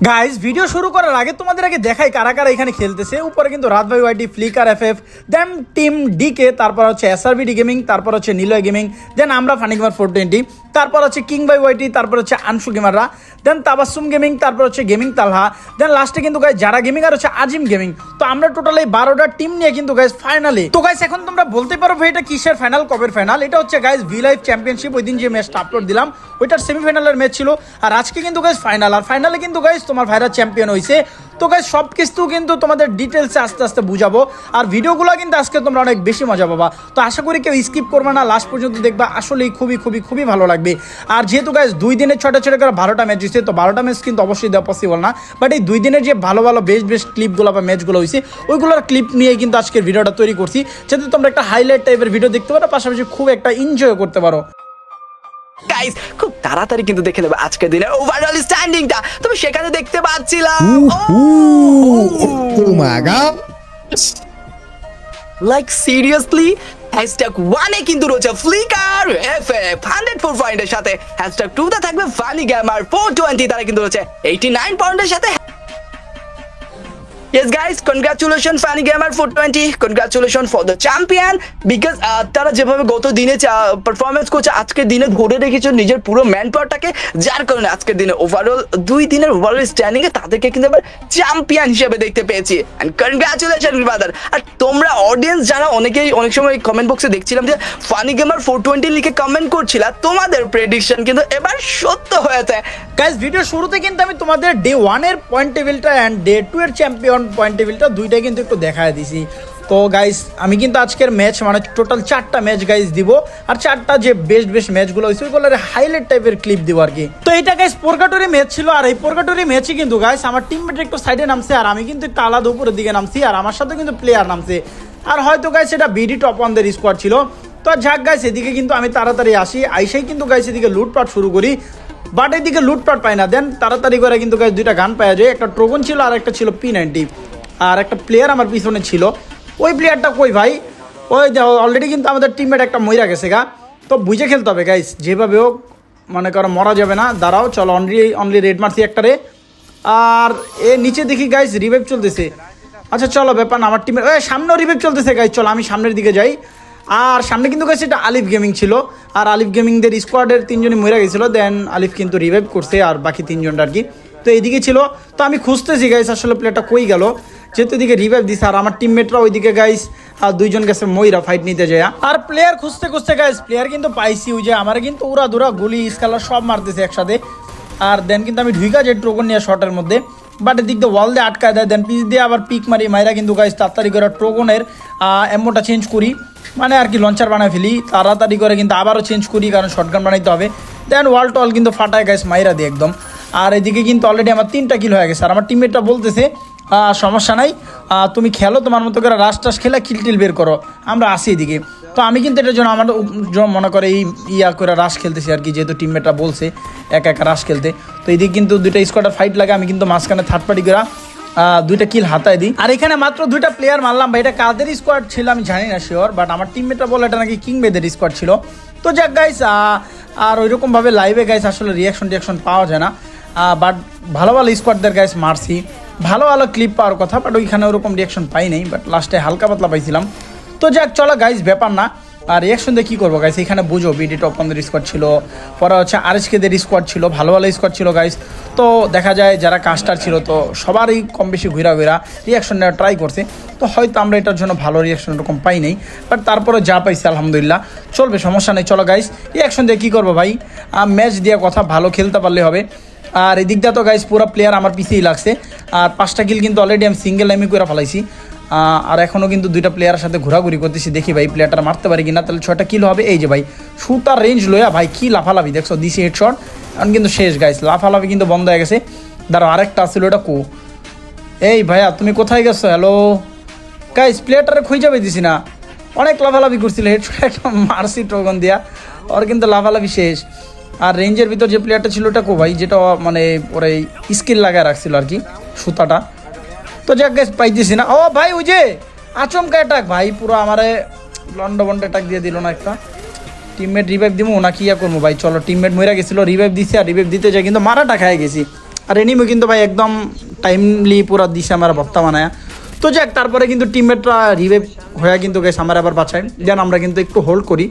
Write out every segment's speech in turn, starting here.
Guys video শুরু করার আগে তোমাদের আগে দেখাই কারা কারা এখানে খেলতেছে। উপরে কিন্তু রাত ভাই YT Flicker F F then team DK তারপর হচ্ছে এসআরবিডি গেমিং তারপর হচ্ছে নিলয় গেমিং দেন আমরা ফানিকুমার ফোর টোয়েন্টি তারপর হচ্ছে কিং বাই ওয়াইটি তারপর হচ্ছে আনসু গেমাররা দেন তাবাসুম গেমিং তারপর হচ্ছে গেমিং তালহা দেন লাস্টে কিন্তু গাইস যারা গেমিং আর হচ্ছে আজিম গেমিং তো আমরা টোটাল এই বারোটা টিম নিয়ে কিন্তু গাইস ফাইনালি তো গাইস এখন তোমরা বলতে পারো এটা কিসের ফাইনাল কবের ফাইনাল এটা হচ্ছে গাইস ভি লাইফ চ্যাম্পিয়নশিপ ওই দিন যে ম্যাচটা আপলোড দিলাম, ওইটার সেমিফাইনালের ম্যাচ ছিল, আর আজকে কিন্তু গাইস ফাইনাল আর ফাইনালে কিন্তু গাইস তোমার ভাইরা চ্যাম্পিয়ন হয়েছে তো গাইস সব কিছু কিন্তু তোমাদের ডিটেলসে আস্তে আস্তে বুঝাবো। আর ভিডিওগুলো কিন্তু আজকে তোমরা অনেক বেশি মজা পাবা। তো আশা করি কেউ স্কিপ করবে না লাস্ট পর্যন্ত দেখবা, আসলেই খুবই খুবই খুবই ভালো লাগবে। আর যেহেতু গাইস দুই দিনের ছটা ছটা করে বারোটা ম্যাচ হয়েছে, তো বারোটা ম্যাচ কিন্তু অবশ্যই দেওয়া পসিবল না। বাট এই দুই দিনের যে ভালো ভালো বেস্ট বেস্ট ক্লিপগুলো বা ম্যাচগুলো হয়েছে, ওইগুলোর ক্লিপ নিয়ে কিন্তু আজকের ভিডিওটা তৈরি করছি। যাতে তোমরা একটা হাইলাইট টাইপের ভিডিও দেখতে পারো, পাশাপাশি খুব একটা এনজয় করতে পারো। গাইস খুব তাড়াতাড়ি কিন্তু দেখে নেবে আজকের দিনের ওভারঅল স্ট্যান্ডিংটা তুমি সেখানে দেখতে পাচ্ছিলাম। Oh my god. Like seriously hashtag ওয়ানে কিন্তু রয়েছে Flicker F F hundred four পয়েন্টের সাথে। হ্যাশট্যাগ টুতে থাকবে ফানি গ্যামার ফোর টোয়েন্টি তারা কিন্তু রয়েছে এইটি নাইন পয়েন্টের সাথে। Yes, guys, congratulations, Fanny Gamer 420. Congratulations for the champion. Because uh, তারা যেভাবে গত দিনে পারফরমেন্স করছে আজকের দিনে ধরে রেখেছে নিজের পুরো ম্যান পাওয়ারটাকে যার কারণে আজকের দিনে ওভারঅল দুই দিনের ওভারঅল স্ট্যান্ডিং এ তাদেরকে কিন্তু এবার চ্যাম্পিয়ন হিসেবে দেখতে পেয়েছি এন্ড কনগ্রাচুলেশন ব্রাদার আর তোমরা অডিয়েন্স যারা অনেকেই অনেক সময় কমেন্ট বক্সে দেখছিলাম যে ফানি গেমার ফোর টোয়েন্টি লিখে কমেন্ট করছিলা তোমাদের প্রেডিকশন কিন্তু এবার সত্য হয়েছে গাইজ ভিডিও শুরুতে কিন্তু আমি তোমাদের ডে ওয়ানের পয়েন্ট টেবিলটা অ্যান্ড ডে টু এর চ্যাম্পিয়ন পয়েন্ট টেবিলটা দুইটাই কিন্তু একটু দেখায় দিছি। তো গাইস আমি কিন্তু আজকের ম্যাচ মানে টোটাল চারটা ম্যাচ গাইস দিব। আর চারটা যে বেস্ট বেস্ট ম্যাচগুলো হয়েছে, ওইগুলোর হাইলাইট টাইপের ক্লিপ দিব আর কি তো এটা গাইস পোরকাটরি ম্যাচ ছিল। আর এই পোরকাটরি ম্যাচে কিন্তু গাইস আমার টিমমেট একটু সাইডে নামছে, আর আমি কিন্তু একটু আলাদা উপরের দিকে নামছি, আর আমার সাথে কিন্তু প্লেয়ার নামছে। আর হয়তো গাইস এটা বিডি টপ ওয়ানদের স্কোয়াড ছিল। তো যাক গাইস এদিকে কিন্তু আমি তাড়াতাড়ি আসি। আইসাই কিন্তু গাইস এদিকে লুটপাট শুরু করি। বাট এদিকে লুটপাট পাই না। দেন তাড়াতাড়ি করে কিন্তু guys দুইটা গান পাওয়া যায়। একটা ট্রোগন ছিল আর একটা ছিল পি নাইনটি আর একটা প্লেয়ার আমার পিছনে ছিল। ওই প্লেয়ারটা কই ভাই? ওই দেখো অলরেডি কিন্তু আমাদের টিমমেট একটা মইরা গেছে গা। তো বুঝে খেলতে হবে গাইস যেভাবে হোক, মনে করো মরা যাবে না। দাঁড়াও, চলো অনলি অনলি রেড মারছি একটারে আর এ নিচে দেখি গাইস রিভাইভ চলতেছে। আচ্ছা চলো ব্যাপার না, আমার টিমের ওই সামনেও রিভাইভ চলতেছে গাইস চলো, আমি সামনের দিকে যাই। আর সামনে কিন্তু গেছে এটা আলিফ গেমিং ছিল। আর আলিফ গেমিংদের স্কোয়াডের তিনজনই মরে গেছিল দেন আলিফ কিন্তু রিভাইভ করছে আর বাকি তিনজনটা আর কি। তো এইদিকে ছিল। তো আমি খুঁজতেছি গাইস আসলে প্লেয়ারটা কই গেল। যেহেতু এদিকে রিভাইভ দিছে আর আমার টিমমেটরা ওইদিকে গাইস আর দুইজন গেছে ময়রা ফাইট নিতে যায়। আর প্লেয়ার খুঁজতে খুঁজতে গাইস প্লেয়ার কিন্তু পাইছি ওই যে আমার কিন্তু উড়া দুরা গুলি স্কালার সব মারতেছে একসাথে। আর দেন কিন্তু আমি ঢুইকা যে ট্রোকন নিয়ে শর্টের মধ্যে। বাট এদিক দিয়ে ওয়াল দিয়ে আটকায় দেয় দেন পিচ দিয়ে আবার পিক মারি। মাইরা কিন্তু গাইস তাড়াতাড়ি করে ট্রোকনের এমোটা চেঞ্জ করি। মানে আর কি লঞ্চার বানায় ফেলি, তাড়াতাড়ি করে কিন্তু আবারও চেঞ্জ করি, কারণ শর্টগান বানাইতে হবে। দেন ওয়াল টল কিন্তু ফাটায় গাইস মাইরা দিই একদম। আর এদিকে কিন্তু অলরেডি আমার তিনটা কিল হয়ে গেছে। আর আমার টিমমেটটা বলতেছে সমস্যা নাই। তুমি খেলো, তোমার মতো করে রাশ টাস খেলে কিল টিল বের করো। আমরা আসি এদিকে। তো আমি কিন্তু এটার জন্য আমার মনে করে এই, ইয়া করে রাশ খেলতেছি আর কি, যেহেতু টিমমেটরা বলছে, একা একা রাশ খেলতে। তো এদিকে কিন্তু দুইটা স্কোয়াডের ফাইট লাগে, আমি কিন্তু মাঝখানে থার্ড পার্টি করা দুইটা কিল হাতায় দিই। আর এখানে মাত্র দুইটা প্লেয়ার মারলাম ভাই, এটা কাদের স্কোয়াড ছিল আমি জানি না শিওর বাট আমার টিমমেটরা বলে এটা নাকি কিং বেদের স্কোয়াড ছিল। তো যাক গাইস আর ওইরকমভাবে লাইভে গাইস আসলে রিয়াকশন টিয়াকশন পাওয়া যায় না। বাট ভালো ভালো স্কোয়াডদের গাইস মারছি। ভালো ভালো ক্লিপ পাওয়ার কথা বাট ওইখানে ওরকম রিয়াকশন পাই নাই বাট লাস্টে হালকা পাতলা পাইছিলাম। তো যাক, চলো গাইস ব্যাপার না। আর রিয়াকশন দিয়ে কী করব গাইস এখানে বুঝো বিডি টপ আমাদের স্কোয়াড ছিল। পরে হচ্ছে আর এসকেদের স্কোয়াড ছিল, ভালো ভালো স্কোয়াড ছিল গাইস তো দেখা যায় যারা কাস্টার ছিল, তো সবারই কম বেশি ঘুরা ঘুরা রিয়াকশন নেওয়ার ট্রাই করছে। তো হয়তো আমরা এটার জন্য ভালো রিয়াকশন এরকম পাই নাই বাট তারপরে যা পাইছি, আলহামদুলিল্লাহ। চলবে, সমস্যা নেই, চলো গাইস রিয়াকশন দিয়ে কী করব, ভাই? ম্যাচ দিয়ে কথা ভালো খেলতে পারলে হবে। আর এদিক দিয়ে তো গাইস পুরো প্লেয়ার আমার পিছিয়েই লাগছে। আর পাঁচটা কিল কিন্তু অলরেডি আমি সিঙ্গেল লাইমে করে ফেলাইছি। আর এখনও কিন্তু দুইটা প্লেয়ারের সাথে ঘোরাঘুরি করতেছি, দেখি ভাই প্লেয়ারটা মারতে পারি কিনা। তাহলে ছয়টা কিল হবে। এই যে ভাই শুটার রেঞ্জ লইয়া ভাই কি লাফালাফি, দেখছ দিছি হেডশট এখন কিন্তু শেষ গাইস লাফালাফি কিন্তু বন্ধ হয়ে গেছে। দাঁড়াও, আরেকটা আসছিল ওটা কো? এই ভাইয়া, তুমি কোথায় গেছো? হ্যালো গাইস প্লেয়ারটারে খুঁজে যাবে দিছি না। অনেক লাফালাফি করছিল হেডশট একটা মারছি টোকন দিয়া। ওর কিন্তু লাফালাফি শেষ। আর রেঞ্জের ভিতর যে প্লেয়ারটা ছিল, ওটা কো ভাই? যেটা মানে ওরে স্কিল লাগায় রাখছিল আর কি, সুতাটা। তো যাক গ্যাস পাইতেছি না। ও ভাই, ওই যে আচমকা অ্যাটাক ভাই, পুরো আমারে লন্ড বন্ড অ্যাটাক দিয়ে দিল না একটা। টিমমেট রিভাইভ দিব না কি ইয়া করব ভাই, চলো টিমমেট মরে গেছিল রিভাইভ দিছে, আর রিভাইভ দিতে যাই, কিন্তু মারাটা খাই গেছি। আর এনিমি কিন্তু ভাই, একদম টাইমলি পুরা দিছে আমার ভক্তা বানায়। তো যাক, তারপরে কিন্তু টিমমেটরা রিভেভ হয়ে কিন্তু গেছে আমার আবার বাঁচায়। দেন আমরা কিন্তু একটু হোল্ড করি।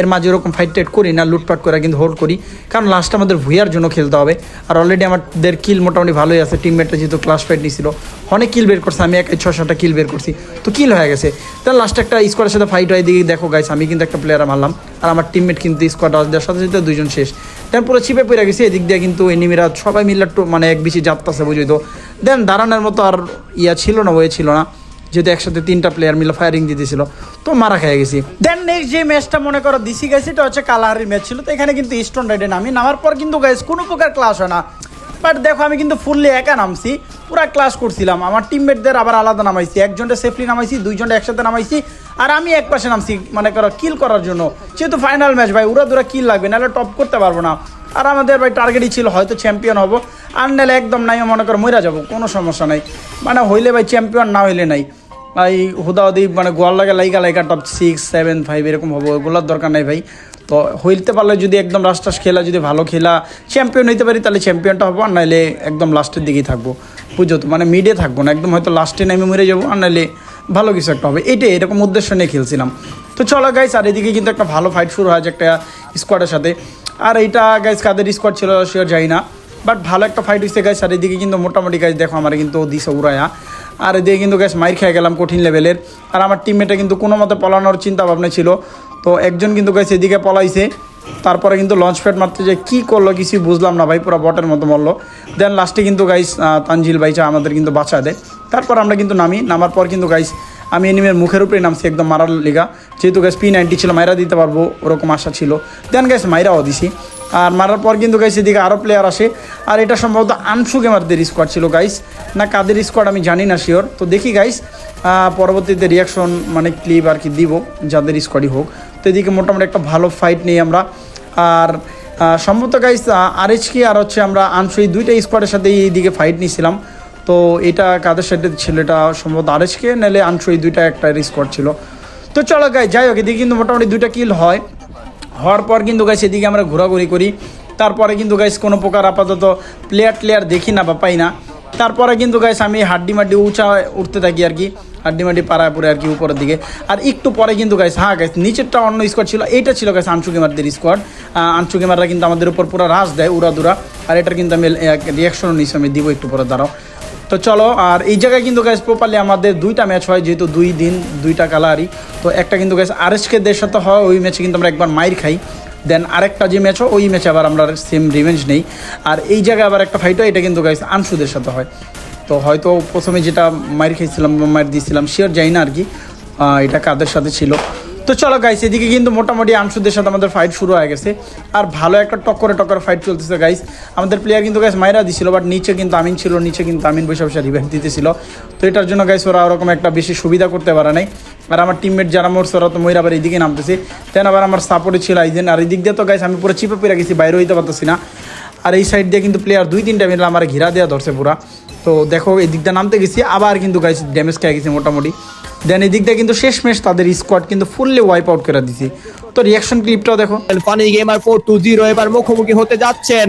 এর মাঝে ওরকম ফাইট টাইট করি না, লুটপাট করে কিন্তু হোল্ড করি। কারণ লাস্ট আমাদের ভুইয়ার জন্য খেলতে হবে। আর অলরেডি আমাদের কিল মোটামুটি ভালোই আছে। টিমমেটরা যেহেতু ক্লাস ফাইট নিয়েছিল অনেক কিল বের করছে, আমি একাই ছ সাতটা কিল বের করছি। তো কিল হয়ে গেছে। তার লাস্টে একটা স্কোয়াডের সাথে ফাইট হয় দিকে দেখো গাইছে আমি কিন্তু একটা প্লেয়ার মারলাম। আর আমার টিমমেট কিন্তু স্কোয়াড দেওয়ার সাথে সাথে দুজন শেষ। দেন পুরো ছিপে পড়ে গেছে, এদিক দিয়ে কিন্তু এনিমিরা সবাই মিলে একটু মানে এক বেশি যাত্রাছে বুঝি তো। দেন দাঁড়ানোর মতো আর ইয়া ছিল না, ওয়ে ছিল না। যেহেতু একসাথে তিনটা প্লেয়ার মিলে ফায়ারিং দিতেছিল তো মারা খেয়ে গেছি। দেন নেক্সট যে ম্যাচটা মনে করো দিসি গেছি এটা হচ্ছে কালাহারির ম্যাচ ছিল, তো এখানে কিন্তু স্টোন রাইডে নামি। নামার পর কিন্তু গাইস কোনো প্রকার ক্লাস হয় না। বাট দেখো, আমি কিন্তু ফুললি একা নামছি, পুরা ক্লাস করছিলাম। আমার টিমমেটদের আবার আলাদা নামাইছি, একজনটা সেফলি নামাইছি, দুইজনটা একসাথে নামাইছি, আর আমি এক পাশে নামছি মানে করো কিল করার জন্য। যেহেতু ফাইনাল ম্যাচ ভাই, উড়া দুরা কিল লাগবে, নাহলে টপ করতে পারব না। আর আমাদের ভাই টার্গেটই ছিল, হয়তো চ্যাম্পিয়ন হব। আর নাহলে একদম নাই, মনে করো মরে যাব, কোনো সমস্যা নাই। মানে হইলে ভাই চ্যাম্পিয়ন না হইলে নাই। এই হুদাহুদি মানে গোয়াল লাগে Laika Laika top six seven five এরকম হব ওগুলোর দরকার নাই ভাই। তো হইতে পারলে যদি একদম লাস্ট টাস খেলা, যদি ভালো খেলা চ্যাম্পিয়ন হইতে পারি, তাহলে চ্যাম্পিয়নটা হব, আর নাহলে একদম লাস্টের দিকেই থাকব। বুঝো তো? মানে মিডে থাকব না, একদম হয়তো লাস্টে নেমে মরে যাব, আর নাহলে ভালো কিছু একটা হবে। এটাই, এরকম উদ্দেশ্য নিয়ে খেলছিলাম। তো চলো গাইস আর এদিকে কিন্তু একটা ভালো ফাইট শুরু হয়েছে একটা স্কোয়াডের সাথে। আর এইটা গাইস কাদের স্কোয়াড ছিল সে যাই না। বাট ভালো একটা ফাইট হয়েছে গাইস আর এদিকে কিন্তু মোটামুটি গাইস দেখো, আমার কিন্তু দিছে উড়ায়া আর এদিকে কিন্তু গ্যাস মাইর খেয়ে গেলাম কঠিন লেভেলের আর আমার টিমমেটে কিন্তু কোনো মতে পলানোর চিন্তা ভাবনা ছিল। তো একজন কিন্তু গ্যাস এদিকে পলাইছে। তারপরে কিন্তু লঞ্চ প্যাড মারতে যে কী করল কিছুই বুঝলাম না ভাই, পুরো বটের মতো মরলো। দেন লাস্টে কিন্তু গাইস তানজিল ভাইচা আমাদের কিন্তু বাঁচা দেয়। তারপর আমরা কিন্তু নামি। নামার পর কিন্তু গাইস আমি এনিমের মুখের উপরে নামছি, একদম মারার লিগা। যেহেতু গ্যাস পি নাইনটি ছিল, মাইরা দিতে পারব, ওরকম আশা ছিল। দেন গ্যাস মাইরাও দিছি। আর মারার পর কিন্তু গাইস এদিকে আরও প্লেয়ার আসে। আর এটা সম্ভবত আনসু গেমারদের স্কোয়াড ছিল গাইস না, কাদের স্কোয়াড আমি জানি না শিওর তো দেখি গাইস পরবর্তীতে রিয়াকশন মানে ক্লিপ আর কি দিব, যাদের স্কোয়াডই হোক। তো এদিকে মোটামুটি একটা ভালো ফাইট নেই আমরা। আর সম্ভবত গাইস আর আরএচকে আর হচ্ছে আমরা আনসু, এই দুইটা স্কোয়াডের সাথে এইদিকে ফাইট নিয়েছিলাম তো এটা কাদের সাথে ছিল এটা সম্ভবত আরএচকে নাহলে আনসু এই দুইটা একটা স্কোয়াড ছিল। তো চলো গাই যাই হোক, এদিকে কিন্তু মোটামুটি দুইটা কিল হয়। হওয়ার পর কিন্তু গাইস এদিকে আমরা ঘোরাঘুরি করি। তারপরে কিন্তু গাইস কোনো প্রকার আপাতত প্লেয়ার প্লেয়ার দেখি না বা পাই না। তারপরে কিন্তু গাইস আমি হাড্ডি মাড্ডি উঁচা উঠতে থাকি আর কি। হাড্ডি মাড্ডি পাড়ায় পড়ে আর কি উপরের দিকে। আর একটু পরে কিন্তু গাইস হ্যাঁ গাইস নিচেরটা অন্য স্কোয়াড ছিল। এইটা ছিল গাইস আনসু গেমারদের স্কোয়াড আনসু গেমাররা কিন্তু আমাদের উপর পুরো রাস দেয় উড়া দুরা আর এটার কিন্তু আমি রিয়াকশনও নিচ্ছি আমি দিব একটু পরে, দাঁড়াও। তো চলো, আর এই জায়গায় কিন্তু গ্যাস প্রপারলি আমাদের দুইটা ম্যাচ হয়, যেহেতু দুই দিন, দুইটা কালারই। তো একটা কিন্তু গ্যাস আরএসকে দের সাথে হয়, ওই ম্যাচে কিন্তু আমরা একবার মাইর খাই। দেন আরেকটা যে ম্যাচ হয়, ওই ম্যাচে আবার আমরা সেম রিভেঞ্জ নেই। আর এই জায়গায় আবার একটা ফাইট হয়, এটা কিন্তু গাইস আনসুদের সাথে হয়। তো হয়তো প্রথমে যেটা মাইর খাইছিলাম বা মাইর দিয়েছিলাম শিওর যাই না আর কি এটা কাদের সাথে ছিল। তো চলো গাইস এদিকে কিন্তু মোটামুটি আনসুদের সাথে আমাদের ফাইট শুরু হয়ে গেছে। আর ভালো একটা টক্করে টক্করে ফাইট চলতেছে গাইস আমাদের প্লেয়ার কিন্তু গাইস মাইরা দিছিল বাট নিচে কিন্তু আমিন ছিল, নিচে কিন্তু আমিন বসে বসে রিভেন্ট দিতেছিল। তো এটার জন্য গাইস ওরা ওরকম একটা বেশি সুবিধা করতে পারে নাই। আর আমার টিমমেট যারা মরছে, ওরা তো ময়রা আবার এইদিকে নামতেছে। দেন আবার আমার সাপোর্টে ছিল আইজেন। আর এদিক দিয়ে তো গাইস আমি পুরো চিপে পড়ে গেছি বাইরে হইতে পারতেছি না। আর এই সাইড দিয়ে কিন্তু প্লেয়ার দুই তিনটা মিলে আমার ঘিরা দেওয়া ধরছে পুরা। তো দেখো এই দিকটা নামতে গেছি, আবার কিন্তু গাইস ড্যামেজ খেয়ে গেছি মোটামুটি। দেন এই দিকটা কিন্তু শেষমেশ তাদের স্কোয়াড কিন্তু ফুললি ওয়াইপ আউট করে দিছি। তো রিয়াকশন ক্লিপটাও দেখো। Funny gamer four two zero এবার মুখোমুখি হতে যাচ্ছেন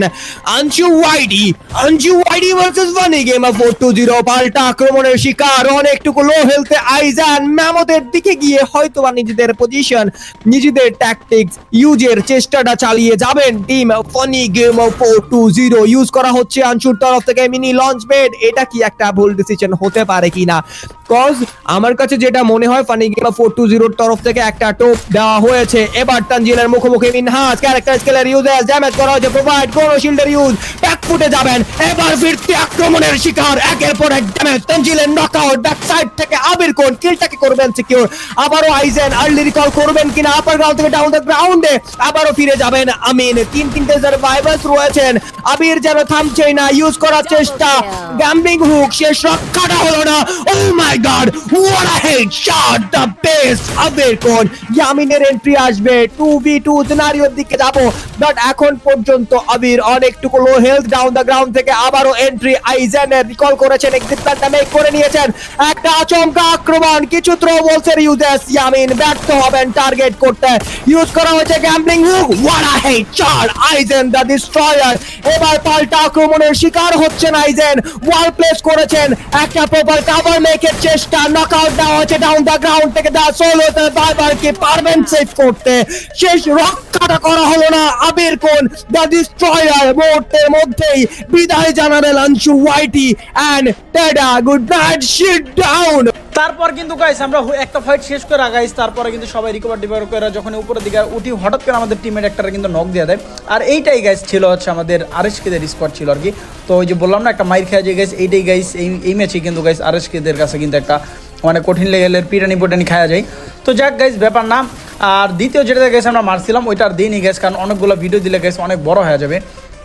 Anchu YD. Anchu YD versus funny gamer four two zero পাল্টা আক্রমণের শিকার। অনেকটুকু লো হেলথে আইজান ম্যামতের দিকে গিয়ে হয়তো বা নিজেদের পজিশন নিজেদের ট্যাকটিক্স ইউজের চেষ্টাটা চালিয়ে যাবেন। Team funny game four two zero use করা হচ্ছে আঞ্চুর তরফ থেকে মিনি লঞ্চ বেড এটা কি একটা ভুল ডিসিশন হতে পারে কিনা? কজ আমার কাছে যেটা মনে হয় ফানি গেম ফোর টু জিরোর তরফ থেকে একটা টোপ দেওয়া হয়েছে। এবার তানজিলের মুখোমুখি মিনহাজ ক্যারেক্টার স্কেলের ইউজেস ড্যামেজ করা হয়েছে প্রোভাইড কোন শিল্ডের ইউজ ব্যাক ফুটে যাবেন। এবার ফিরতি আক্রমণের শিকার, একের পর এক ড্যামেজ তানজিলের নকআউট ব্যাক সাইড থেকে আবির কোন কিলটাকে করবেন সিকিউর আবারও আইজেন আর্লি রিকল করবেন কিনা আপার গ্রাউন্ড থেকে ডাউন দ্য গ্রাউন্ডে আবারও ফিরে যাবেন আমিন। তিন তিনটে সার্ভাইভার্স রয়েছেন। আবির যেন থামছেই না ইউজ করার চেষ্টা। গ্যাম্বিং হুক শেষ রক্ষাটা হলো না। ও my god what a head shot the best Abir কোন। ইয়ামিনের এন্ট্রি আসবে। আসবে টু বি টু সিনারিওর দিকে যাব। বাট এখন পর্যন্ত আবির অনেকটুকু low health down the ground থেকে আবারও এন্ট্রি আইজেনের রিকল করেছেন এক্সিট প্ল্যানটা মেক করে নিয়েছেন। একটা আচমকা আক্রমণ, কিছু থ্রো বলছে ইউজেস ইয়ামিন ব্যর্থ হবেন টার্গেট করতে। ইউজ করা হয়েছে গ্যাম্বলিং হুক ওয়ারা হেই চার আইজেন দ্য ডিস্ট্রয়ার এবার পাল্টা আক্রমণের শিকার হচ্ছেন আইজেন ওয়াল প্লেস করেছেন। একটা প্রপার কাভার মেকের চেষ্টা নকআউট দেওয়া হচ্ছে ডাউন দ্য গ্রাউন্ড থেকে। দা সোলোতে বারবার কি পারবেন সেভ করতে? শেষ রক্ষাটা করা হলো না। আবির কোন? দ্য ডিস্ট্রয়ার মুহূর্তের মধ্যেই বিদায় জানালেন আনসু ওয়াইটি অ্যান্ড টেডা, গুড নাইট শিট ডাউন। তারপর কিন্তু গাইস আমরা একটা ফাইট শেষ করে গাইস তারপরে কিন্তু সবাই রিকভার টিকভার করে যখন উপরের দিকে উঠি, হঠাৎ করে আমাদের টিমের একটা কিন্তু নক দিয়ে দেয়। আর এইটাই গাইস ছিল হচ্ছে আমাদের আরএসকেদের স্কোয়াড ছিল আর কি। তো ওই যে বললাম না, একটা মাইর খেয়ে যে গাইস এইটাই গাইস এই এই ম্যাচে কিন্তু গাইস আরএসকেদের কাছে কিন্তু একটা মানে কঠিন লেভেলের পিটানি পিটানি খাওয়া যায়। তো যাক গাইস ব্যাপার না। আর দ্বিতীয় যেটা গেছে আমরা মারছিলাম ওইটার দিনই গেছে কারণ অনেকগুলো ভিডিও দিলে গেছে অনেক বড় হয়ে যাবে।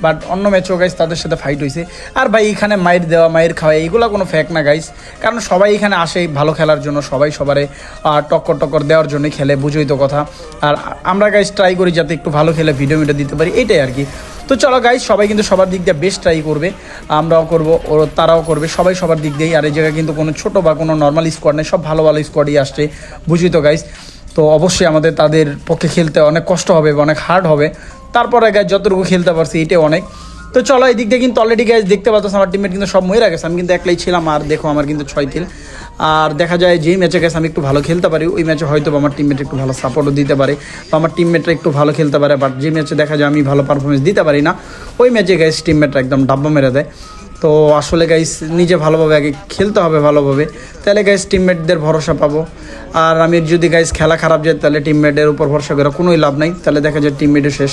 বাট অন্য ম্যাচও গাইস তাদের সাথে ফাইট হয়েছে আর ভাই, এখানে মায়ের দেওয়া, মায়ের খাওয়া এইগুলো কোনো ফ্যাক না গাইস কারণ সবাই এখানে আসে ভালো খেলার জন্য, সবাই সবারে টক্কর টক্কর দেওয়ার জন্য খেলে, বুঝোই তো কথা। আর আমরা গাইস ট্রাই করি যাতে একটু ভালো খেলে ভিডিও মিডিও দিতে পারি, এটাই আর কি। তো চলো গাইস সবাই কিন্তু সবার দিক দিয়ে বেস্ট ট্রাই করবে। আমরাও করব, ও, তারাও করবে, সবাই সবার দিক দিয়েই। আর এই জায়গায় কিন্তু কোনো ছোটো বা কোনো নর্মাল স্কোয়াড নেই, সব ভালো ভালো স্কোয়াডই আসছে বুঝি তো গাইস তো অবশ্যই আমাদের তাদের পক্ষে খেলতে অনেক কষ্ট হবে অনেক হার্ড হবে। তারপরে গাছ যতটুকু খেলতে পারছি, এটাই অনেক। তো চলো এই দিক দিয়ে কিন্তু অলরেডি গাছ দেখতে পাচ্ছ, আমার টিমের কিন্তু সব মরে গেছে। আমি কিন্তু একলাই ছিলাম, আর দেখো আমার কিন্তু ছয় কিল আর দেখা যায় যেই ম্যাচে গেছে আমি একটু ভালো খেলতে পারি। ওই ম্যাচে হয়তো আমার টিমমেট একটু ভালো সাপোর্টও দিতে পারে, বা আমার টিমমেটরা একটু ভালো খেলতে পারে। বাট যে ম্যাচে দেখা যায় আমি ভালো পারফরমেন্স দিতে পারি না, ওই ম্যাচে গাইস টিমমেটরা একদম ডাব্বা মেরে দেয়। তো আসলে গাইস নিজে ভালোভাবে আগে খেলতে হবে ভালোভাবে। তাহলে গাইস টিমমেটদের ভরসা পাবো। আর আমি যদি গাইস খেলা খারাপ যায়, তাহলে টিমমেটের উপর ভরসা করে কোনোই লাভ নাই। তাহলে দেখা যায় টিমমেটও শেষ।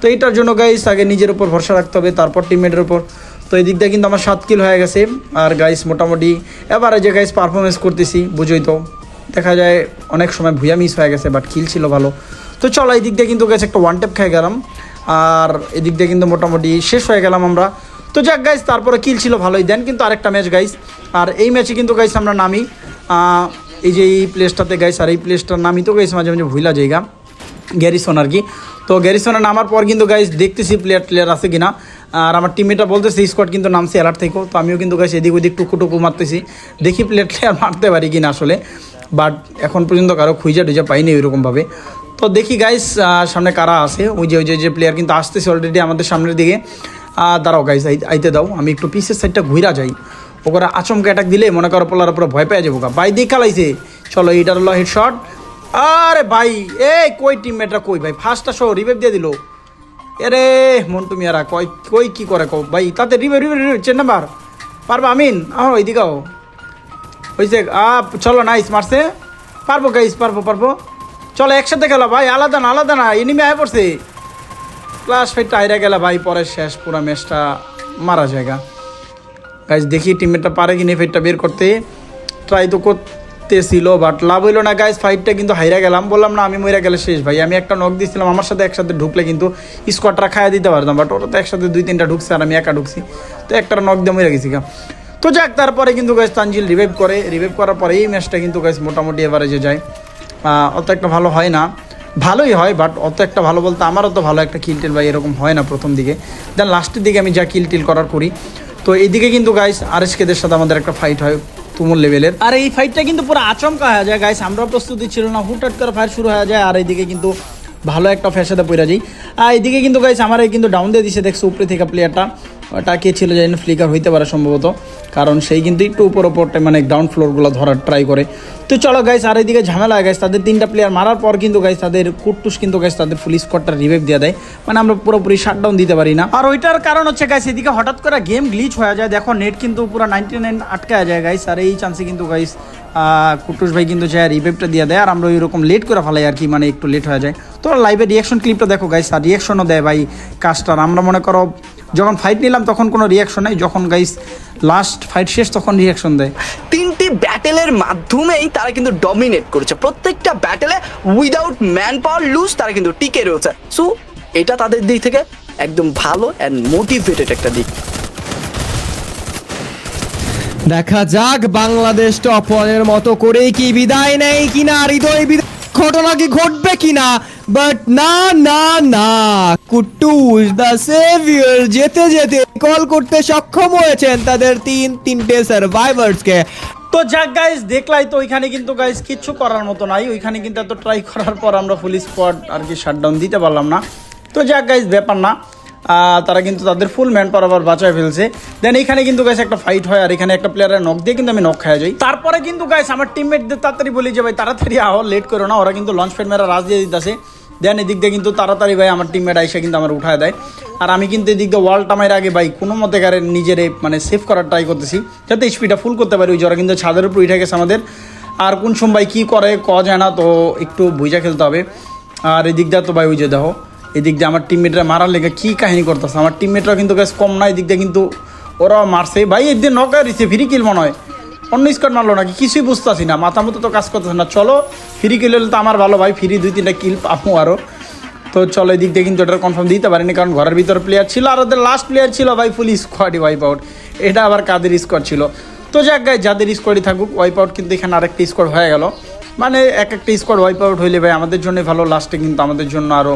তো এইটার জন্য গাইস আগে নিজের উপর ভরসা রাখতে হবে, তারপর টিমমেটের উপর। তো এই দিক দিয়ে কিন্তু আমার সাত কিল হয়ে গেছে। আর গাইস মোটামুটি এবারে যে গাইস পারফরমেন্স করতেছি, বুঝোই তো। দেখা যায় অনেক সময় ভুয়া মিস হয়ে গেছে বাট কিল ছিল ভালো। তো চলো এই দিক দিয়ে কিন্তু গেছে একটা ওয়ান টেপ খেয়ে গেলাম। আর এদিক দিয়ে কিন্তু মোটামুটি শেষ হয়ে গেলাম আমরা। তো যাক গাইস তারপরে কিল ছিল, ভালোই। দেন কিন্তু আরেকটা ম্যাচ গাইস আর এই ম্যাচে কিন্তু গাইস আমরা নামি। এই যে এই প্লেসটাতে গাইস আর এই প্লেসটার নামই তো গাইস মাঝে মাঝে ভুলা জায়গা। গ্যারিসন আর কি। তো গ্যারিসনে নামার পর কিন্তু গাইস দেখতেছি প্লেয়ার প্লেয়ার আছে কিনা। আর আমার টিমমেটটা বলতেছে স্কোয়াড কিন্তু নামছে অ্যালার্ট থেকেও। তো আমিও কিন্তু গাইস এদিক ওদিক টুকু টুকু মারতেছি। দেখি প্লেয়ার প্লেয়ার মারতে পারি কিনা আসলে। বাট এখন পর্যন্ত কারও খুঁজা টুজা পাইনি ওইরকমভাবে। তো দেখি গাইস সামনে কারা আছে। ওই যে ওই যে যে প্লেয়ার কিন্তু আসতেছে অলরেডি আমাদের সামনের দিকে। দাঁড়াও গাইস আইতে দাও, আমি একটু পিসের সাইডটা ঘুরা যাই। ওরা আচমকা অ্যাটাক দিলে মনে করো পোলার উপরে ভয় পেয়ে যাব। বাই দিয়ে খেলাইছে চলো এইটার হলো হেড শট আরে ভাই, এই কই টিম টিমমেটরা কই ভাই? ফার্স্টটা শো রিভেভ দিয়ে দিল। এরে মন্টু মিয়ারা কই কই কি করে কো ভাই, তাতে রিভেভ রিভেভ রিভেভ চেন নাম্বার পারবা, আমিন? আহ ওইদিকেও হয়েছে আ, চলো নাইস মারছে। পারব গাইস পারব পারব। চলো, একসাথে খেলো, ভাই, আলাদা না আলাদা না এনিমি আয় পড়ছে। ক্লাস ফাইটটা হাইরা গেলে, ভাই, পরে শেষ, পুরো ম্যাচটা মারা জায়গা। গাইজ দেখি টিমমেটটা পারে কিনা ফাইটটা বের করতে। ট্রাই তো করতেছিল বাট লাভ হইল না গাইজ ফাইটটা কিন্তু হাইরা গেলাম। বললাম, না, আমি মইরা গেলে শেষ, ভাই। আমি একটা নক দিয়েছিলাম আমার সাথে একসাথে ঢুকলে কিন্তু স্কোয়াডটা খাইয়া দিতে পারতাম বাট ওরা তো একসাথে দুই তিনটা ঢুকছে আর আমি একা ঢুকছি। তো একটা নক দিয়ে মরে গেছি গা। তো যাক, তারপরে কিন্তু গাইজ তানজিল রিভাইভ করে। রিভাইভ করার পরে এই ম্যাচটা কিন্তু গাইজ মোটামুটি এভারেজে যায়। অত একটা ভালো হয় না। ভালোই হয় বাট অত একটা ভালো বলতে আমারও তো ভালো একটা কিল টিল বা এরকম হয় না প্রথম দিকে। দেন লাস্টের দিকে আমি যা কিল টিল করার করি। তো এইদিকে কিন্তু গাইস আরএসকেদের সাথে আমাদের একটা ফাইট হয় তুমুল লেভেলের আর এই ফাইটটা কিন্তু পুরো আচমকা হয়ে যায় গাইস আমরা প্রস্তুতি ছিল না, হুটহাট করে ফায়ার শুরু হয়ে যায়, আর এইদিকে কিন্তু ভালো একটা ফ্যাসাতে পড়ে যাই। আর এইদিকে কিন্তু গাইস আমার কিন্তু ডাউন দিয়ে দিছে, দেখছ উপরে থেকে প্লেয়ারটা কে ছিল জানি ফ্লিকার হইতে পারে সম্ভবত। কারণ সেই কিন্তু একটু উপর উপরটা মানে গ্রাউন্ড ফ্লোরগুলো ধরার ট্রাই করে। তো চলো গাইস আর এইদিকে ঝামেলা গাইস তাদের তিনটা প্লেয়ার মারার পর কিন্তু গাইস তাদের কুটটুস কিন্তু গাইস তাদের ফুল স্কোয়াডটা রিভাইভ দিয়ে দেয়। মানে আমরা পুরোপুরি শাটডাউন দিতে পারি না। আর ওইটার কারণ হচ্ছে গাইস এদিকে হঠাৎ করে গেম গ্লিচ হয়ে যায়। দেখো নেট কিন্তু পুরো নাইনটি নাইন আটকে যায় গাইস আর এই চান্সে কিন্তু গাইস কুটুস ভাই কিন্তু যায় রিভাইভটা দিয়ে দেয়। আর আমরা ওইরকম লেট করে ফেলাই আর কি মানে একটু লেট হয়ে যায়। তো লাইভে রিয়াকশন ক্লিপটা দেখো গাইস আর রিয়াকশনও দেয় ভাই কাজটার আমরা মনে করো যখন ফাইট নিলাম তখন কোনো রিয়াকশন নেই। যখন গাইস লাস্ট ফাইট শেষ তখন রিয়াকশন দেয়। তিনটি ব্যাটেলের মাধ্যমেই তারা কিন্তু ডমিনেট করেছে। প্রত্যেকটা ব্যাটেলে উইদাউট ম্যান পাওয়ার লুজ তারা কিন্তু টিকে রয়েছে। সো এটা তাদের দিক থেকে একদম ভালো অ্যান্ড মোটিভেটেড একটা দিক। দেখা যাক বাংলাদেশ টপ ওয়ানের মতো করেই কি বিদায় নেই কিনা হৃদয় ঘটনা কি ঘটবে কিনা? বাট না না না কুট্টুস দ্য সেভিয়ার যেতে যেতে কল করতে সক্ষম হয়েছেন তাদের তিন, তিনটে সার্ভাইভার্সকে তো যাক গাইজ দেখলাই তো ওইখানে কিন্তু গাইজ কিচ্ছু করার মতো নাই। ওইখানে কিন্তু এত ট্রাই করার পর আমরা ফুল স্পট আর কি শাটডাউন দিতে পারলাম না। তো যাক গাইজ ব্যাপার না। তারা কিন্তু তাদের ফুল ম্যান পাওয়ার আবার বাঁচায় ফেলছে। দেন এখানে কিন্তু গাইস একটা ফাইট হয় আর এখানে একটা প্লেয়ারের নক দিয়ে কিন্তু আমি নক খাওয়া যাই। তারপরে কিন্তু গাইস আমার টিমমেটদের তাড়াতাড়ি বলি যে, ভাই, তাড়াতাড়ি আহ লেট করো না। ওরা কিন্তু লঞ্চ প্যাড মেরা রাজ দিয়ে দিতেছে। দেন এদিক দিয়ে কিন্তু তাড়াতাড়ি ভাই আমার টিমমেট আইসা কিন্তু আমার উঠায় দেয়। আর আমি কিন্তু এদিক দিয়ে ওয়াল টামাইর আগে ভাই কোনো মতে গারে নিজের মানে সেভ করার ট্রাই করতেছি, যাতে স্পিডটা ফুল করতে পারি। ওই ওরা কিন্তু ছাদের উপর উঠে গেছে আমাদের। আর কোন সময় কী করে, ক যায় না, তো একটু বুঝা খেলতে হবে। আর এদিক দিয়ে তো ভাই ওই যে দেখো, এদিক দিয়ে আমার টিমমেটরা মারার লেগে কী কাহিনী করতেছে। আমার টিমমেটরা কিন্তু বেশ কম না, এদিক দিয়ে কিন্তু ওরা মারছে। ভাই এদিকে নকা দিচ্ছে ফ্রি কিল মনে হয়। অন্য স্কোয়াড মারলো নাকি? কিছুই বুঝতেছি না। মাথা মতো তো কাজ করতেছে না। চলো ফ্রি কিল হলে তো আমার ভালো ভাই ফ্রি দুই তিনটা কিল পাবো আরও তো চলো এদিক দিয়ে কিন্তু এটা কনফার্ম দিতে পারিনি কারণ ঘরের ভিতর প্লেয়ার ছিল আর ওদের লাস্ট প্লেয়ার ছিল ভাই ফুল স্কোয়াডই ওয়াইপ আউট এটা আবার কাদের স্কোয়াড ছিল? তো যাক গাই যাদের স্কোয়াডই থাকুক ওয়াইপ আউট কিন্তু এখানে আরেকটা স্কোয়াড হয়ে গেল। মানে এক একটা স্কোয়াড ওয়াইপ আউট হইলে ভাই আমাদের জন্য ভালো লাস্টে কিন্তু আমাদের জন্য আরও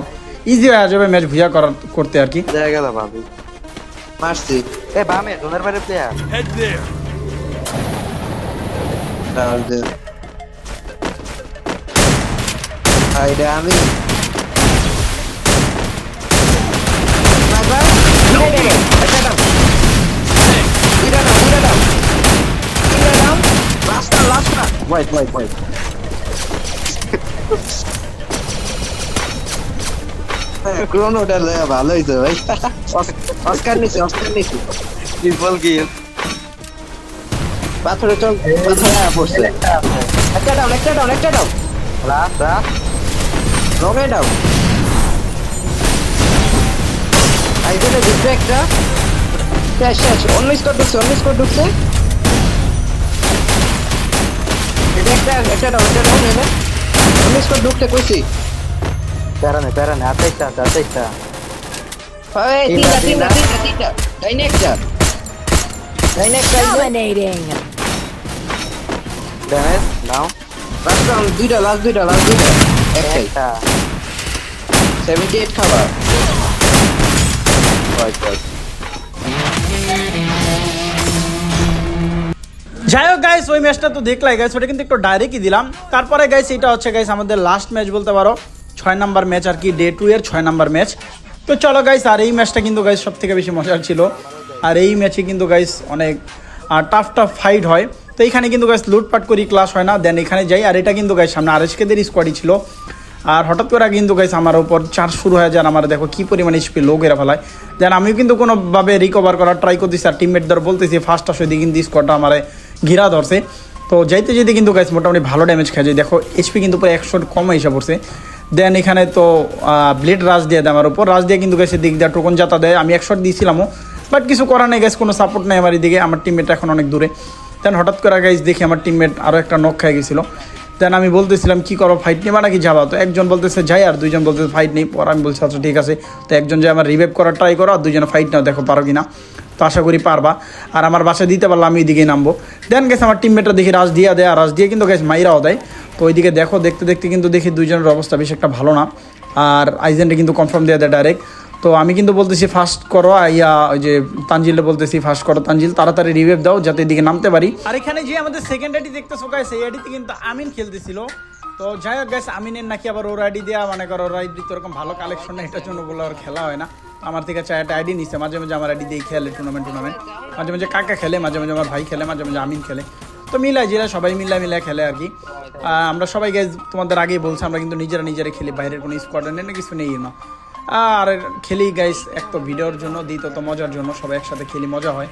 ইজি হয়ে যাবে ম্যাচ ভুয়া করার করতে আর কি। জায়গা ভাবি। মারছি। এ বামে জোনের বাইরে প্লেয়ার হেড দেয়ার আইডা আমি Wait, wait, wait. ক্রোনোটা লয়া ভালো হইছে ভাই অস্কার নিছি অস্কার নিছি ট্রিপল কিল পাথরে চল, পাথরে পড়ছে। একটা ডাউন একটা ডাউন একটা ডাউন রাত রাত রঙে ডাউন আইজেনে ঢুকছে একটা। শেষ শেষ। অন্য স্কোর ঢুকছে, অন্য স্কোর ঢুকছে। এটা একটা একটা ডাউন একটা ডাউন এনে। অন্য স্কোর ঢুকতে কইছি. ড্যামেজ নাও রাউন্ড দুইটা লাস্ট দুইটা লাস্ট দুইটা একটাই সেভেন্টি এইট খাবার Right, right. যাই হোক গাইস ওই ম্যাচটা তো দেখলাই গাইস ওটা কিন্তু একটু ডাইরেক্টই দিলাম। তারপরে গাইস এটা হচ্ছে গাইস আমাদের লাস্ট ম্যাচ বলতে পারো। ছয় নাম্বার ম্যাচ আর কি ডে টু এর ছয় নাম্বার ম্যাচ তো চলো গাইস আর এই ম্যাচটা কিন্তু গাইস সব থেকে বেশি মজার ছিল। আর এই ম্যাচে কিন্তু গাইস অনেক টাফ টাফ ফাইট হয়। তো এখানে কিন্তু গাইস লুটপাট করি ক্লাস হয় না দেন এখানে যাই, আর এটা কিন্তু গাইস সামনে আরএসকেদের স্কোয়াডই ছিল। আর হঠাৎ করে কিন্তু গাইস আমার উপর চার্জ শুরু হয়ে আর আমার দেখো কি পরিমাণে স্পিড লো করে ফেলায়। দেন আমিও কিন্তু কোনোভাবে রিকভার করার ট্রাই করতেছি, আর টিমমেটদের বলতেছি ফার্স্ট আসে দিয়ে কিন্তু স্কোয়াডটা আমার ঘিরা ধরছে। তো যাইতে যেতে কিন্তু গাইস মোটামুটি ভালো ড্যামেজ খেয়ে যায়। দেখো এইচপি কিন্তু পুরো একশো কম এসে পড়ছে। দেন এখানে তো ব্লেড রাজ দিয়ে দেয় আমার উপর। রাজ দিয়ে কিন্তু গেছে দিক দিয়ে টোকন যাতা দেয়। আমি একশো দিয়েছিলামও বাট কিছু করার নেই গাইস কোনো সাপোর্ট নেই আমার এদিকে। আমার টিমমেট এখন অনেক দূরে। দেন হঠাৎ করে গাইস দেখি আমার টিমমেট আরও একটা নখ খেয়ে গেছিল। দেন আমি বলতেছিলাম, কি করো ফাইট নেবা নাকি যাবা? তো একজন বলতেছে, যাই আর দুইজন বলতেছে ফাইট নেই। পর আমি বলছি আচ্ছা ঠিক আছে। তো একজন যে আমার রিভাইভ করার ট্রাই করো আর দুজনে ফাইট নাও, দেখো পারো কি না তো আশা করি পারবা। আর আমার বাসায় দিতে পারলে আমি এদিকেই নামবো। দেন গেছে আমার টিমমেটরা দেখি রাজ দিয়া দেয়, আর রাজ দিয়ে কিন্তু গেছে মাইরাও দেয়। তো ওইদিকে দেখো, দেখতে দেখতে কিন্তু দেখি দুইজনের অবস্থা বেশ একটা ভালো না। আর আইজেন্টে কিন্তু কনফার্ম দেওয়া দেয় ডাইরেক্ট তো আমি কিন্তু বলতেছি ফার্স্ট করো ইয়া ওই যে তানজিলে বলতেছি ফার্স্ট করো। তানজিল, তাড়াতাড়ি রিভাইভ দাও, যাতে এদিকে নামতে পারি। আর এখানে যে আমাদের সেকেন্ড আইডি দেখতেছো গাইস সেই আইডিতে কিন্তু আমিন খেলতেছিল। তো যাই হোক গাইস আমিনের নাকি আবার ওর আইডি দেওয়া মানে করো, ওর আইডি তো ওরকম ভালো কালেকশন না এটার জন্য বলে আর খেলা হয় না। আমার থেকে চাই একটা আইডি নিচ্ছে মাঝে মাঝে আমার আইডি দিয়ে খেলে টুর্নামেন্ট টুর্নামেন্ট মাঝে মাঝে কাকা খেলে, মাঝে মাঝে আমার ভাই খেলে, মাঝে মাঝে আমিন খেলে। তো মিলাই জিরা সবাই মিলা মিলা খেলে আর কি। আমরা সবাই গাইজ তোমাদের আগেই বলছি, আমরা কিন্তু নিজেরা নিজেরা খেলি, বাইরের কোনো স্কোয়াডে নেই, না কিছু নেই, না। আর খেলি গাইস এক তো ভিডিওর জন্য, দ্বিতীয়ত মজার জন্য, সবাই একসাথে খেলি, মজা হয়।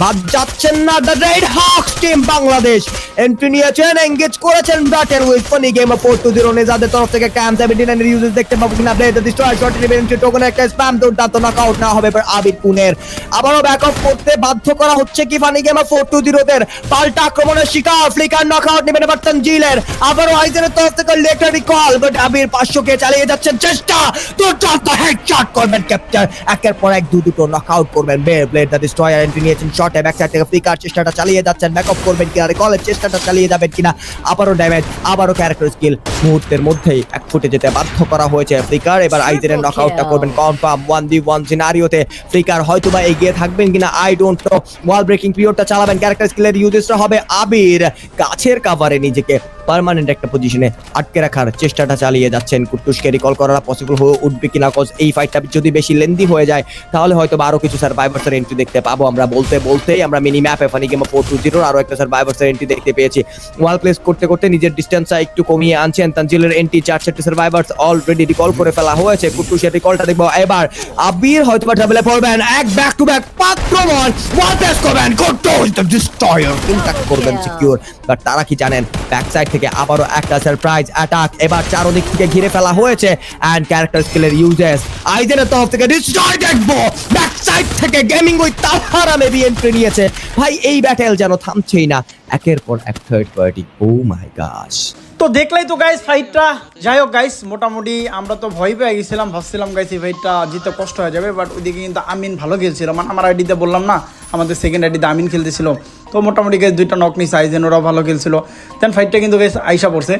বাদ যাচ্ছেন না the red hawks team Bangladesh entry নিয়েছেন এঙ্গেজ করেছেন ব্যাটের with funny game of two zero নেজাদের তরফ থেকে ক্যাম সেভেন্টি নাইন ইউজেস দেখতে পাবো কিনা। Blade destroy short event token একটা স্প্যাম দুর্দান্ত নকআউট না হবে এবার আবির পুনের। আবারও ব্যাক অফ করতে বাধ্য করা হচ্ছে কি funny game of four two জিরোদের পাল্টা আক্রমণের শিকার ফ্লিকার নকআউট নেবেন এবার তানজিলের। আবারও আইজেনের তরফ থেকে লেটার রিকল বাট আবির পাঁচশো কে চালিয়ে যাচ্ছেন। চেষ্টা, দুর্দান্ত হেডশট করবেন ক্যাপ্চার একের পর এক দু দুটো নকআউট করবেন। বের ব্লেড দ্য ডিস্ট্রয়ার এন্ট্রি নিয়েছেন শর্টে ব্যাক সাইড থেকে ফ্লিকার চেষ্টাটা চালিয়ে যাচ্ছেন। ব্যাকআপ করবেন কিনা রিকলের চেষ্টাটা চালিয়ে যাবেন কিনা আবারও ড্যামেজ আবারও ক্যারেক্টার স্কিল মুহূর্তের মধ্যেই এক ফুটে যেতে বাধ্য করা হয়েছে ফ্লিকার এবার আইজেনের নকআউটটা করবেন কনফার্ম ওয়ান দি ওয়ান সিনারিওতে ফ্লিকার হয়তো বা এগিয়ে থাকবেন কিনা I don't know wall breaking পিরিয়ডটা চালাবেন। ক্যারেক্টার স্কিলের ইউজেসটা হবে আবির। গাছের কাভারে নিজেকে পার্মানেন্ট একটা পজিশনে আটকে রাখার চেষ্টাটা চালিয়ে যাচ্ছেন কুট্টুসকে রিকল করা পসিবল হয়ে উঠবে কিনা কজ এই ফাইটটা যদি বেশি লেন্দি হয়ে যায়, তাহলে হয়তো বা আরও কিছু সার্ভাইভার্সের এন্ট্রি দেখতে পাবো। আমরা বলতে বলতেই আমরা মিনি ম্যাপে ফানি গেম ফোর টু জিরোর আরও একটা সার্ভাইভার্সের এন্ট্রি দেখতে পেয়েছি। ওয়াল প্লেস করতে করতে নিজের ডিস্টেন্সটা একটু কমিয়ে আনছেন। তানজিলের এন্ট্রি চার চারটি সার্ভাইভার্স অলরেডি রিকল করে ফেলা হয়েছে। কুট্টুসের রিকলটা দেখব। এবার আবির হয়তো বা ট্রাভেলে পড়বেন। এক ব্যাক টু ব্যাক আক্রমণ ওয়াল প্লেস করবেন। কুট্টুস দ্য ডিস্ট্রয়ার ইন্টাক্ট করবেন সিকিউর বাট তারা কি জানেন? ব্যাক সাইড থেকে আবারও একটা সারপ্রাইজ অ্যাটাক এবার চারদিক থেকে ঘিরে ফেলা হয়েছে অ্যান্ড ক্যারেক্টার স্কিলের ইউজেস আইজেনের তরফ থেকে ডিস্ট্রয় দেখব। ব্যাক সাইড থেকে গেমিং ওই তাহারা মেবি এন্ট্রি নিয়েছে। ভাই, এই ব্যাটেল যেন থামছেই না। একের পর এক থার্ড পার্টি ও মাই গাশ তো দেখলাই তো গাইস ফাইটটা যাই হোক গাইস মোটামুটি আমরা তো ভয় পেয়ে গেছিলাম, ভাবছিলাম গাইস এই ফাইটটা জিতে কষ্ট হয়ে যাবে বাট ওইদিকে কিন্তু আমিন ভালো খেলছিল। মানে আমার আইডিতে বললাম না, আমাদের সেকেন্ড আইডিতে আমিন খেলতেছিল। তো মোটামুটি গাইস দুইটা নক নিছে আইজেন ওরাও ভালো খেলছিল। দেন ফাইটটা কিন্তু গাইস আইসা পড়ছে।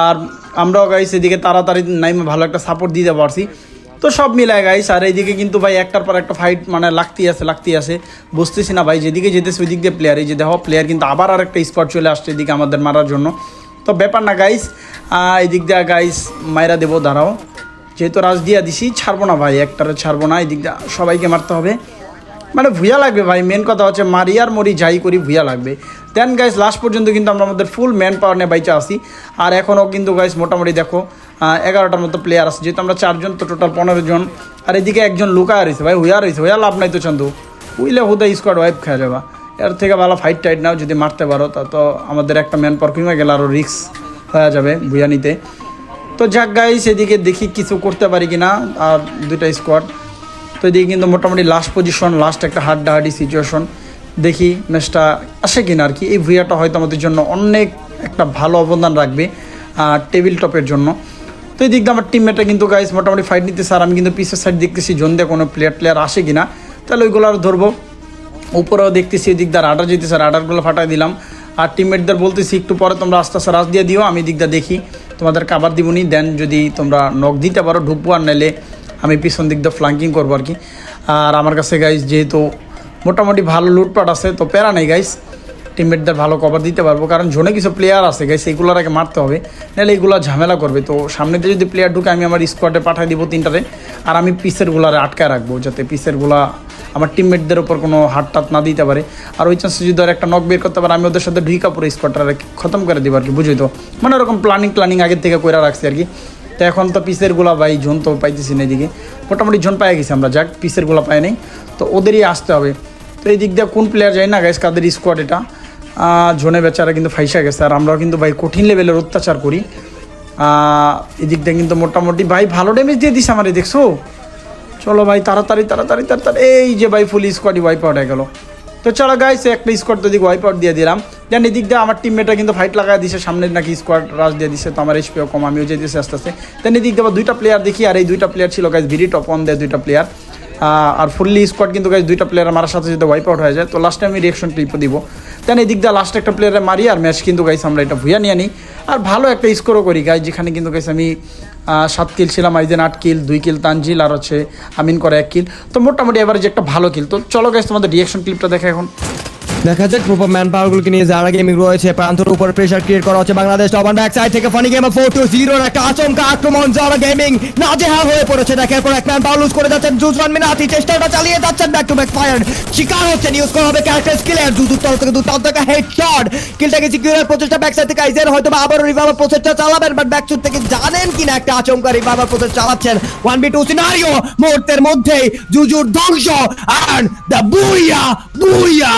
আর আমরাও গাইস এদিকে তাড়াতাড়ি নাইমে ভালো একটা সাপোর্ট দিতে পারছি। তো সব মিলায় গাইস আর এইদিকে কিন্তু ভাই একটার পর একটা ফাইট মানে লাগতেই আছে লাগতেই আছে। বুঝতেছি না ভাই, যেদিকে যেতেছে ওই দিক দিয়ে প্লেয়ার এই যে দেখো প্লেয়ার কিন্তু আবার আর একটা স্পট চলে আসছে এদিকে আমাদের মারার জন্য। তো ব্যাপার না গাইস এই দিক দিয়ে গাইস মায়েরা দেবো, দাঁড়াও। যেহেতু রাজ দিয়া দিছি, ছাড়বো না ভাই, একটারে ছাড়বো না এই দিক দিয়ে সবাইকে মারতে হবে। মানে ভুয়া লাগবে ভাই মেন কথা হচ্ছে মারি আর মরি যাই করি ভুয়া লাগবে। দেন গাইস লাস্ট পর্যন্ত কিন্তু আমরা আমাদের ফুল ম্যান পাওয়ার নিয়ে বাইচা আসি আর এখনও কিন্তু গাইস মোটামুটি দেখো এগারোটার মতো প্লেয়ার আছে, যেহেতু আমরা চারজন, তো টোটাল পনেরো জন। আর এদিকে একজন লুকায় রয়েছে ভাই, হুইয়া রয়েছে, হুইয়া লাভ নাই তো চন্দু। উইলে হুদা স্কোয়াড ওয়াইফ খেয়ে যাবা। এর থেকে ভালো ফাইট টাইট নাও, যদি মারতে পারো, তা তো আমাদের একটা ম্যান পাওয়ার কমে গেলে আরও রিক্স হয়ে যাবে ভুয়া নিতে। তো যাক গাইস এদিকে দেখি কিছু করতে পারি কিনা, আর দুইটা স্কোয়াড তো এদিকে কিন্তু মোটামুটি লাস্ট পজিশন লাস্ট একটা হাড্ডাহাড্ডি সিচুয়েশন দেখি ম্যাচটা আসে কিনা আর কি। এই ভুইয়াটা হয়তো আমাদের জন্য অনেক একটা ভালো অবদান রাখবে টেবিল টপের জন্য। তো এই দিক দিয়ে আমার টিমমেটটা কিন্তু গাইস মোটামুটি ফাইট নিতে স্যার আমি কিন্তু পিসের সাইড দেখতেছি জোন দিয়ে কোনো প্লেয়ার প্লেয়ার আসে কিনা। তাহলে ওইগুলো আর ধরবো। উপরেও দেখতেছি, এদিক দিয়ে রাডার যেতেছে রাডারগুলো ফাটাই দিলাম। আর টিমমেটদের বলতেছি, একটু পরে তোমরা আস্তে আস্তে রাস দিয়ে দিও, আমি দিক দিয়ে দেখি। তোমাদের কাবার দিবনি দেন যদি তোমরা নখ দিতে পারো, ঢুকবো আর নাইলে আমি পিছন দিক দিয়ে ফ্লাঙ্কিং করব আর কি। আর আমার কাছে গাইস যেহেতু মোটামুটি ভালো লুটপাট আছে, তো প্যারা নেই গাইস টিমমেটদের ভালো কভার দিতে পারব, কারণ জোনে কিছু প্লেয়ার আছে গাইস এইগুলোর আগে মারতে হবে। নাহলে এইগুলো ঝামেলা করবে। তো সামনেতে যদি প্লেয়ার ঢুকে, আমি আমার স্কোয়াডে পাঠিয়ে দিব তিনটারে। আর আমি পিসেরগুলারে আটকায় রাখব, যাতে পিসেরগুলা আমার টিমমেটদের ওপর কোনো হাত টাত না দিতে পারে। আর ওই চান্সে যদি আর একটা নক বের করতে পারে, আমি ওদের সাথে ঢুকা পুরো স্কোয়াডটা খতম করে দিব আর কি বুঝই তো? মানে ওরকম প্ল্যানিং প্ল্যানিং আগের থেকে করে রাখছি আর কি। তো এখন তো পিসেরগুলা ভাই জোন তো পাইতেছি না এদিকে। মোটামুটি জোন পাই গেছি আমরা, যাক পিসেরগুলা পাই নাই। তো ওদেরই আসতে হবে। তো এই দিক দিয়ে কোন প্লেয়ার যায় না গাইস কাদের স্কোয়াড এটা? জোনে বেচারা কিন্তু ফাইসা গেছে। আর আমরাও কিন্তু ভাই কঠিন লেভেলের অত্যাচার করি। এদিক দিয়ে কিন্তু মোটামুটি ভাই ভালো ড্যামেজ দিয়ে দিস আমারে, দেখছ? চলো ভাই, তাড়াতাড়ি তাড়াতাড়ি তাড়াতাড়ি। এই যে ভাই ফুল স্কোয়াডই ওয়াইপ আউট হয়ে গেলো। তো চলো গাইস একটা স্কোয়াড তো দিকে ওয়াইপ আউট দিয়ে দিলাম। দেন এদিক দিয়ে আমার টিমমেটরা কিন্তু ফাইট লাগাই দিছে সামনে নাকি স্কোয়াড রাশ দিয়ে দিছে, তো আমার এইচপিও কম, আমিও যেতেছি আস্তে আস্তে। দেন এদিক দিয়ে দুইটা প্লেয়ার দেখি, আর এই দুইটা প্লেয়ার ছিল গাইস ভিডি টপ অন দেয় দুইটা প্লেয়ার আর ফুললি স্কোয়াড কিন্তু গাইস দুইটা প্লেয়ার মারার সাথে সাথে ওয়াইপ আউট হয়ে যায়। তো লাস্টে আমি রিয়েকশন ক্লিপও দিব। দেন এদিক দিয়ে লাস্ট একটা প্লেয়ারে মারি, আর ম্যাচ কিন্তু গাইস আমরা এটা ভুয়া নিয়ে নিই। আর ভালো একটা স্কোরও করি গাইস যেখানে কিন্তু গাইস আমি সাত কিল ছিলাম আইদিন আট কিল, দুই কিল তানজিল, আর হচ্ছে আমিন করে এক কিল। তো মোটামুটি এবারে যে একটা ভালো কিল। তো চলো গাইস তোমাদের রিয়েকশন ক্লিপটা দেখে এখন। দেখা যাক প্রপার ম্যান পাওয়ারগুলোকে নিয়ে যারা গেমিং রয়েছে, প্রান্তর উপর প্রেসার ক্রিয়েট করা হচ্ছে বাংলাদেশ টপ ব্যাক সাইড থেকে ফানি গেম ফোর টু জিরোর একটা আচমকা আক্রমণ, যারা গেমিং নাজেহাল হয়ে পড়েছে। দেখার পর এক ম্যান পাওয়ার লুজ করে যাচ্ছেন জুজমান মিনাতি, চেষ্টাটা চালিয়ে যাচ্ছেন ব্যাক টু ব্যাক ফায়ার শিকার হচ্ছেন ইউজ করা হবে ক্যারেক্টার স্কিলের জুজুর তরফ থেকে দুর্দান্ত একটা হেডশট কিলটাকে সিকিউরের প্রচেষ্টা ব্যাক সাইড থেকে আইজেন হয়তো আবারও রিভাইভার প্রচেষ্টা চালাবেন বাট ব্যাক থেকে জানেন কিনা একটা আচমকা রিভাইভার প্রচেষ্টা চালাচ্ছেন। ওয়ান বি টু সিনারিও মুহূর্তের মধ্যেই জুজুর ধ্বংস। And the booyah booyah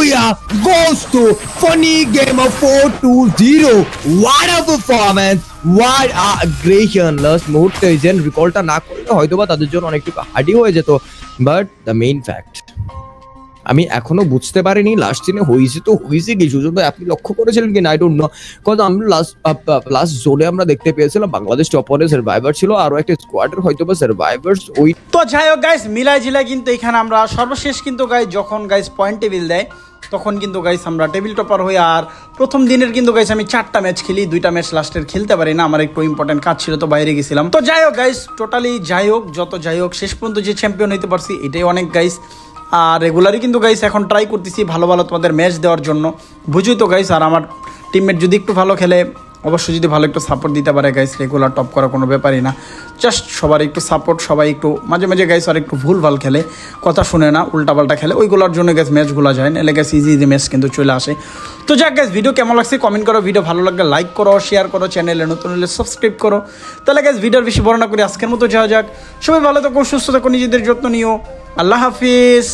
booyah goes to funny game of 4-2-0 what a performance. What a aggression last মুহূর্তে যেন রিকলটা না করলে হয়তো বা তাদের জন্য অনেকটুকু হার্ডি হয়ে যেত। বাট দ্য মেইন ফ্যাক্ট আমি এখনও বুঝতে পারিনি লাস্ট দিনে হয়েছে তো হয়েছে কিছু যদি আপনি লক্ষ্য করেছিলেন কি আই ডোন্ট নো কজ আমরা লাস্ট লাস্ট জোনে আমরা দেখতে পেয়েছিলাম বাংলাদেশ টপরে সার্ভাইভার ছিল, আরও একটা স্কোয়াডের হয়তো বা সার্ভাইভার্স ওই তো যাই হোক গাইস মিলাই জিলাই কিন্তু এখানে আমরা সর্বশেষ কিন্তু গাইস যখন গাইস পয়েন্ট টেবিল দেয় তখন কিন্তু গাইস আমরা টেবিল টপার হই আর প্রথম দিনের কিন্তু গাইস আমি চারটা ম্যাচ খেলি, দুইটা ম্যাচ লাস্টের খেলতে পারি না, আমার একটু ইম্পর্টেন্ট কাজ ছিল তো বাইরে গেছিলাম। তো যাই হোক গাইস টোটালি যাই হোক, যত যাই হোক, শেষ পর্যন্ত যে চ্যাম্পিয়ন হইতে পারছি, এটাই অনেক গাইস আর রেগুলারই কিন্তু গাইস এখন ট্রাই করতেছি ভালো ভালো তোমাদের ম্যাচ দেওয়ার জন্য। বুঝুই তো গাইস আর আমার টিমমেট যদি একটু ভালো খেলে অবশ্যই যদি ভালো একটু সাপোর্ট দিতে পারে গাইস রেগুলার টপ করা কোনো ব্যাপারই না। জাস্ট সবার একটু সাপোর্ট সবাই একটু, মাঝে মাঝে গাইস আর একটু ভুল ভালো খেলে, কথা শুনে না উল্টাপাল্টা খেলে, ওইগুলোর জন্য গ্যাস ম্যাচগুলো যায়। না এলে গ্যাস ইজি ইজি ম্যাচ কিন্তু চলে আসে। তো যাক গ্যাস ভিডিও কেমন লাগছে কমেন্ট করো ভিডিও ভালো লাগলে লাইক করো শেয়ার করো চ্যানেলে নতুন হলে সাবস্ক্রাইব করো। তাহলে গ্যাস ভিডিওর বেশি বর্ণনা করি আজকের মতো যাওয়া যাক। সবাই ভালো থাকো, সুস্থ থাকো, নিজেদের যত্ন নিও। আল্লাহ হাফিজ।